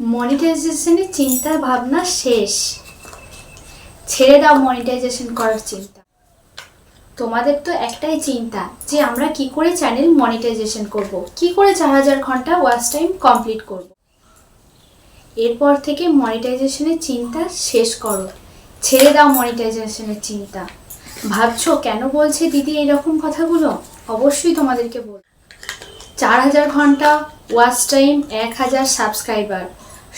মনিটাইজেশনের চিন্তা, ভাবনা শেষ। ছেড়ে দাও মনিটাইজেশন করার চিন্তা। তোমাদের তো একটাই চিন্তা, যে আমরা কি করে চ্যানেল মনিটাইজেশন করব? কি করে চার হাজার ঘণ্টা ওয়াচ টাইম কমপ্লিট করব? এরপর থেকে মনিটাইজেশনের চিন্তা শেষ করো। ছেড়ে দাও মনিটাইজেশনের চিন্তা। ভাবছ, কেন বলছে দিদি এরকম কথাগুলো? অবশ্যই তোমাদেরকে বল চার হাজার ঘণ্টা ওয়াচ টাইম এক হাজার সাবস্ক্রাইবার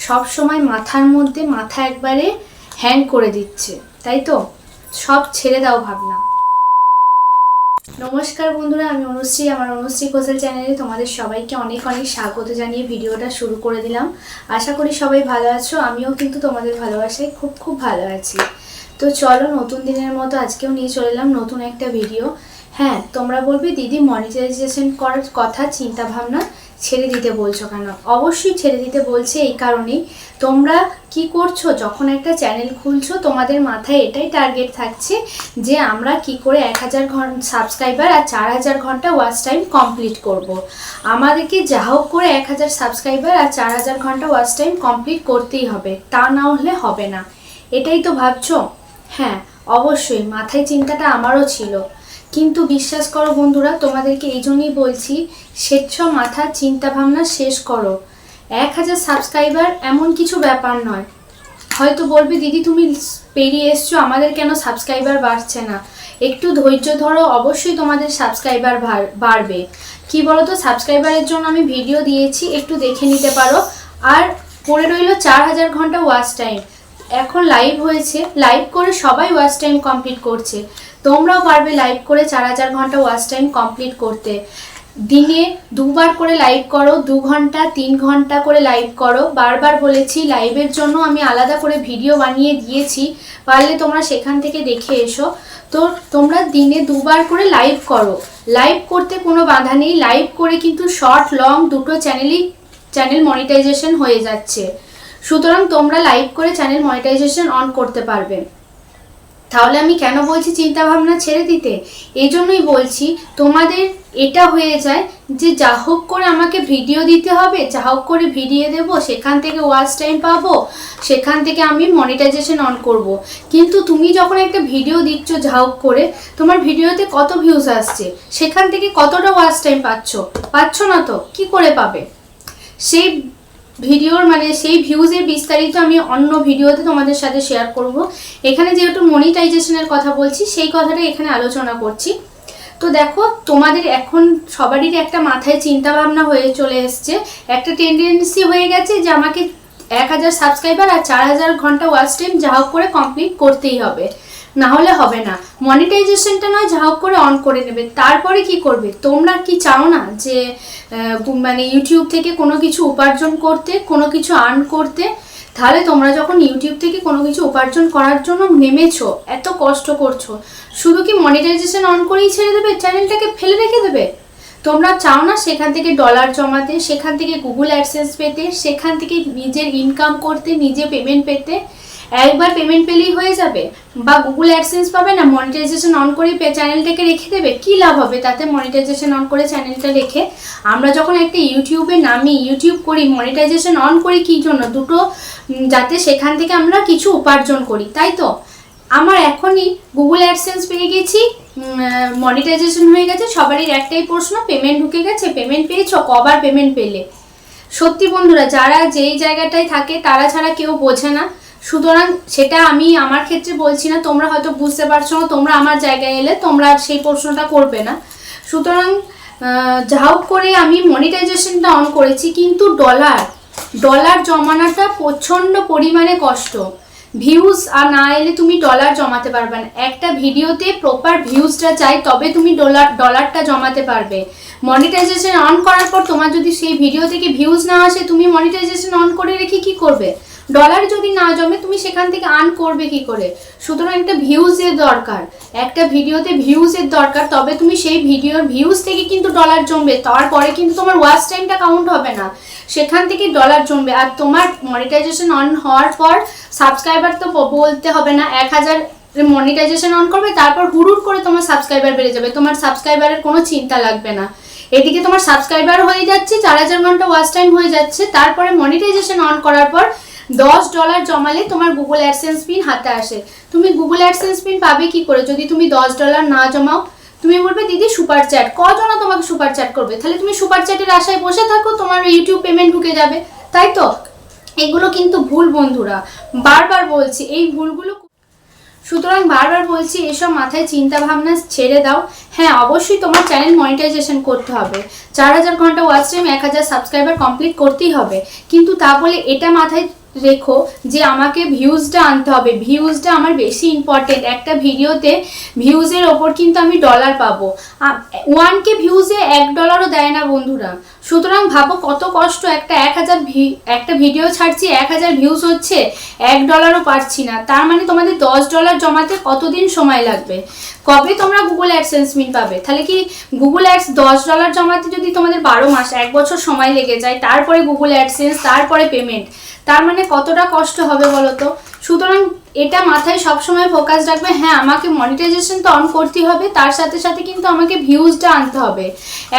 সব সময় মাথার মধ্যে মাথা একবারে হ্যাং করে দিচ্ছে, তাই তো? সব ছেড়ে দাও ভাবনা। নমস্কার বন্ধুরা, আমি অনুশ্রী, আমার অনুশ্রী কোসেল চ্যানেলে তোমাদের সবাইকে অনেক অনেক স্বাগত জানিয়ে ভিডিওটা শুরু করে দিলাম। আশা করি সবাই ভালো আছো, আমিও কিন্তু তোমাদের ভালোবাসায় খুব খুব ভালো আছি। তো চলো নতুন দিনের মতো আজকেও নিয়ে চলে এলাম নতুন একটা ভিডিও। হ্যাঁ তোমরা বলবে, দিদি মনিটাইজেশন করার কথা চিন্তা ভাবনা ছেড়ে দিতে বলছো কেন? অবশ্যই ছেড়ে দিতে বলছে এই কারণেই। তোমরা কি করছ? যখন একটা চ্যানেল খুলছো, তোমাদের মাথায় এটাই টার্গেট থাকছে যে আমরা কি করে এক হাজার ঘণ্টা সাবস্ক্রাইবার আর চার হাজার ঘণ্টা ওয়াচ টাইম কমপ্লিট করব। আমাদেরকে যা হোক করে এক হাজার সাবস্ক্রাইবার আর চার হাজার ঘণ্টা ওয়াচ টাইম কমপ্লিট করতেই হবে, তা না হলে হবে না। এটাই তো ভাবছ? হ্যাঁ অবশ্যই। মাথায় চিন্তাটা আমারও ছিল। কিন্তু বিশ্বাস করো বন্ধুরা, তোমাদেরকে এই জন্যই বলছি, স্বেচ্ছ মাথার চিন্তা ভাবনা শেষ করো। এক হাজার সাবস্ক্রাইবার এমন কিছু ব্যাপার নয়। হয়তো বলবে, দিদি, তুমি পেরিয়ে এসছো, আমাদের কেন সাবস্ক্রাইবার বাড়ছে না? একটু ধৈর্য ধরো, অবশ্যই তোমাদের সাবস্ক্রাইবার বাড়বে। কি বলো তো সাবস্ক্রাইবারের জন্য আমি ভিডিও দিয়েছি, একটু দেখে নিতে পারো। আর পড়ে রইল চার হাজার ঘণ্টা ওয়াচ টাইম এখন লাইভ হয়েছে। লাইভ করে সবাই ওয়াচ টাইম কমপ্লিট করছে। তোমরাও পারবে লাইভ করে চার হাজার ঘণ্টা ওয়াচ টাইম কমপ্লিট করতে। দিনে দুবার করে লাইভ করো, দু ঘণ্টা, তিন ঘণ্টা করে লাইভ করো। বারবার বলেছি লাইভের জন্য আমি আলাদা করে ভিডিও বানিয়ে দিয়েছি। পারলে তোমরা সেখান থেকে দেখে এসো। তো তোমরা দিনে দুবার করে লাইভ করো। লাইভ করতে কোনো বাধা নেই। লাইভ করে কিন্তু শর্ট লং দুটো চ্যানেলই চ্যানেল মনিটাইজেশন হয়ে যাচ্ছে। সুতরাং তোমরা লাইভ করে চ্যানেল মনিটাইজেশন অন করতে পারবে। তাহলে আমি কেন বলছি চিন্তা ভাবনা ছেড়ে দিতে? এই জন্যই বলছি, তোমাদের এটা হয়ে যায় যে যা হোক করে আমাকে ভিডিও দিতে হবে, যা হোক করে ভিডিও দেবো, সেখান থেকে ওয়াচ টাইম পাবো, সেখান থেকে আমি মনিটাইজেশন অন করব। কিন্তু তুমি যখন একটা ভিডিও দিচ্ছ যা হোক করে, তোমার ভিডিওতে কত ভিউজ আসছে? সেখান থেকে কতটা ওয়াচ টাইম পাচ্ছ? পাচ্ছ না তো? কি করে পাবে? সেই ভিডিওর মানে সেই ভিউজের বিস্তারিত আমি অন্য ভিডিওতে তোমাদের সাথে শেয়ার করব। এখানে যেহেতু মনিটাইজেশনের কথা বলছি, সেই কথাটা এখানে আলোচনা করছি। তো দেখো, তোমাদের এখন সবারই একটা মাথায় চিন্তা ভাবনা হয়ে চলে এসছে। একটা টেন্ডেন্সি হয়ে গেছে যে আমাকে এক হাজার সাবস্ক্রাইবার আর চার হাজার ঘণ্টা ওয়াচ টাইম যা হোক করে কমপ্লিট করতেই হবে। না হলে হবে না। মনিটাইজেশনটা নয়, যা করে অন করে নেবে। তারপরে কি করবে? তোমরা কি চাও না যে মানে ইউটিউব থেকে কোনো কিছু উপার্জন করতে, কোনো কিছু আর্ন করতে? তাহলে তোমরা যখন ইউটিউব থেকে কোনো কিছু উপার্জন করার জন্য নেমেছো, এত কষ্ট করছ, শুধু কি মনিটাইজেশন অন করেই ছেড়ে দেবে? চ্যানেলটাকে ফেলে রেখে দেবে? তোমরা চাও না সেখান থেকে ডলার জমাতে, সেখান থেকে গুগল অ্যাডসেন্স পেতে, সেখান থেকে নিজের ইনকাম করতে, নিজে পেমেন্ট পেতে একবার পেমেন্ট পেলেই হয়ে যাবে। বা গুগল অ্যাডসেন্স পাবে না মনিটাইজেশন অন করে চ্যানেলটাকে রেখে দেবে, কি লাভ হবে তাতে মনিটাইজেশন অন করে চ্যানেলটা রেখে? আমরা যখন একটা ইউটিউবে নামি ইউটিউব করি মনিটাইজেশন অন করি কী জন্য? দুটো যাতে সেখান থেকে আমরা কিছু উপার্জন করি, তাই তো? আমার এখনই গুগল অ্যাডসেন্স পেয়ে গেছি মনিটাইজেশন হয়ে গেছে, সবারই একটাই প্রশ্ন পেমেন্ট ঢুকে গেছে পেমেন্ট পেয়েছ? কবার পেমেন্ট পেলে? সত্যি বন্ধুরা, যারা যেই জায়গাটায় থাকে, তারা ছাড়া কেউ বোঝে না। সুতরাং সেটা আমি আমার ক্ষেত্রে বলছি না, তোমরা হয়তো বুঝতে পারছ না তোমরা আমার জায়গায় এলে তোমরা সেই প্রশ্নটা করবে না। সুতরাং যা হোক করে আমি মনিটাইজেশনটা অন করেছি, কিন্তু ডলার ডলার জমানোটা প্রচণ্ড পরিমাণে কষ্ট। ভিউজ আর না এলে তুমি ডলার জমাতে পারবে না। একটা ভিডিওতে প্রপার ভিউজটা চাই, তবে তুমি ডলার ডলারটা জমাতে পারবে। মনিটাইজেশন অন করার পর তোমার যদি সেই ভিডিও থেকে ভিউজ না আসে, তুমি মনিটাইজেশন অন করে রেখে কি করবে? ডলার যদি না জমে, তুমি সেখান থেকে আর্ন করবে কি করে? সুতরাং একটা ভিউজের দরকার। একটা ভিডিওতে ভিউজের দরকার, তবে তুমি সেই ভিডিওর ভিউজ থেকে কিন্তু ডলার জমবে। তারপরে কিন্তু তোমার ওয়াচ টাইমটা কাউন্ট হবে না। সেখান থেকে ডলার জমবে। আর তোমার মনিটাইজেশন অন হওয়ার পর সাবস্ক্রাইবার তো বলতে হবে না, এক হাজার মনিটাইজেশন অন করবে, তারপর হুড়ুর করে তোমার সাবস্ক্রাইবার বেড়ে যাবে। তোমার সাবস্ক্রাইবারের কোনো চিন্তা লাগবে না। এদিকে তোমার সাবস্ক্রাইবার হয়ে যাচ্ছে, চার হাজার ঘণ্টা ওয়াচ টাইম হয়ে যাচ্ছে। তারপরে মনিটাইজেশন অন করার পর দশ ডলার জমালে তোমার গুগল অ্যাডসেন্স পিন হাতে আসে। তুমি গুগল অ্যাডসেন্স পিন পাবে কি করে? যদি তুমি দশ ডলার না জমাও, তুমি বলবে, দিদি সুপার চ্যাট কজনা তোমাকে সুপার চ্যাট করবে? তাহলে তুমি সুপার চ্যাটের আশায় বসে থাকো, তোমার ইউটিউব পেমেন্ট ঢুকে যাবে। তাই তো? এগুলো কিন্তু ভুল বন্ধুরা। বারবার বলছি, এই ভুলগুলো সুতরাং বারবার বলছি, এসব মাথায় চিন্তা ভাবনা ছেড়ে দাও। হ্যাঁ অবশ্যই তোমার চ্যানেল মনিটাইজেশন করতে হবে। চার হাজার ঘণ্টা ওয়াচ টাইম এক হাজার সাবস্ক্রাইবার কমপ্লিট করতেই হবে। কিন্তু তা বলে এটা মাথায় রেখো যে আমাকে ভিউজটা আনতে হবে। ভিউজটা আমার বেশি ইম্পর্টেন্ট একটা ভিডিওতে ভিউজের ওপর কিন্তু আমি ডলার পাবো। ওয়ান কে ভিউজে এক ডলারও দেয় না বন্ধুরা। সুতরাং ভাবো কত কষ্ট একটা এক হাজার একটা ভিডিও ছাড়ছি, এক হাজার ভিউজ হচ্ছে, এক ডলারও পাচ্ছি না। তার মানে তোমাদের দশ ডলার জমাতে কতদিন সময় লাগবে? কবে তোমরা গুগল অ্যাডসেন্স মিন পাবে? তাহলে কি গুগল অ্যাডস দশ ডলার জমাতে যদি তোমাদের বারো মাস, এক বছর সময় লেগে যায়, তারপরে গুগল অ্যাডসেন্স তারপরে পেমেন্ট তার মানে কতটা কষ্ট হবে বলো তো? সুতরাং এটা মাথায় সবসময় ফোকাস রাখবে। হ্যাঁ আমাকে মনিটাইজেশন তো অন করতেই হবে, তার সাথে সাথে কিন্তু আমাকে ভিউজটা আনতে হবে।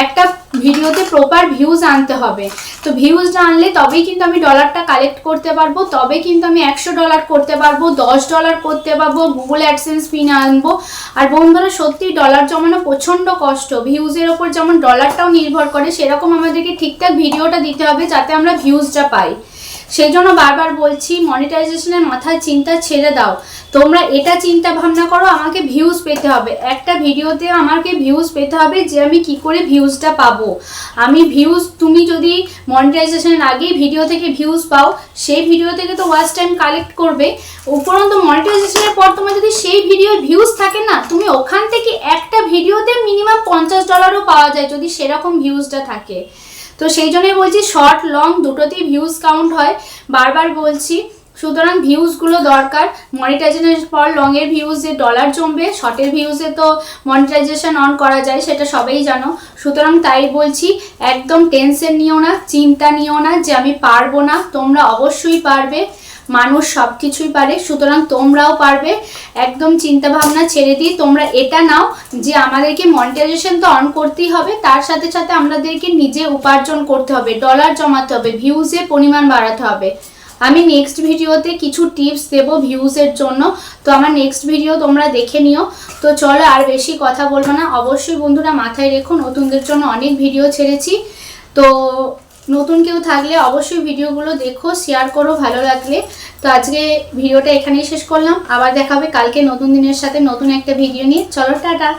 একটা ভিডিওতে প্রপার ভিউজ আনতে হবে। তো ভিউজটা আনলে তবেই কিন্তু আমি ডলারটা কালেক্ট করতে পারব তবে কিন্তু আমি একশো ডলার করতে পারব, দশ ডলার করতে পারব গুগল অ্যাডসেন্স পিন আনব। আর বন্ধুরা সত্যি ডলার জমানো প্রচণ্ড কষ্ট। ভিউজের ওপর যেমন ডলারটাও নির্ভর করে, সেরকম আমাদেরকে ঠিকঠাক ভিডিওটা দিতে হবে, যাতে আমরা ভিউজটা পাই। সেই জন্য বারবার বলছি মনিটাইজেশনের মাথায় চিন্তা ছেড়ে দাও। তোমরা এটা চিন্তা ভাবনা করো, আমাকে ভিউজ পেতে হবে। একটা ভিডিওতে আমাকে ভিউজ পেতে হবে যে আমি কি করে ভিউজটা পাবো। আমি ভিউজ তুমি যদি মনিটাইজেশনের আগেই ভিডিও থেকে ভিউজ পাও, সেই ভিডিও থেকে তো ওয়াচ টাইম কালেক্ট করবে। উপরন্ত মনিটাইজেশনের পর তোমার যদি সেই ভিডিওর ভিউজ থাকে না, তুমি ওখান থেকে একটা ভিডিওতে মিনিমাম পঞ্চাশ ডলারও পাওয়া যায় যদি সেরকম ভিউজটা থাকে। তো সেই জন্যই বলছি শর্ট লং দুটোতেই ভিউজ কাউন্ট হয়। বারবার বলছি, সুতরাং ভিউজগুলো দরকার। মনিটাইজেশনের পর লংয়ের ভিউজে ডলার জমবে শর্টের ভিউজে তো মনিটাইজেশন অন করা যায়, সেটা সবাই জানো। সুতরাং তাই বলছি, একদম টেনশন নিও না, চিন্তা নিও না যে আমি পারব না, তোমরা অবশ্যই পারবে। মানুষ সব কিছুই পারে, সুতরাং তোমরাও পারবে। একদম চিন্তা ভাবনা ছেড়ে দিয়ে তোমরা এটা নাও যে আমাদেরকে মনিটাইজেশন তো অন করতেই হবে, তার সাথে সাথে আমাদেরকে নিজে উপার্জন করতে হবে ডলার জমাতে হবে ভিউজে পরিমাণ বাড়াতে হবে। আমি নেক্সট ভিডিওতে কিছু টিপস দেব ভিউজের জন্য। তো আমার নেক্সট ভিডিও তোমরা দেখে নিও। তো চলো আর বেশি কথা বলব না। অবশ্যই বন্ধুরা মাথায় রেখো, নতুনদের জন্য অনেক ভিডিও ছেড়েছি। তো নতুন কেউ থাকলে অবশ্যই ভিডিওগুলো দেখো শেয়ার করো, ভালো লাগলে। তো আজকে ভিডিওটা এখানেই শেষ করলাম। আবার দেখাবে কালকে নতুন দিনের সাথে নতুন একটা ভিডিও নিয়ে। চলো, টাটা!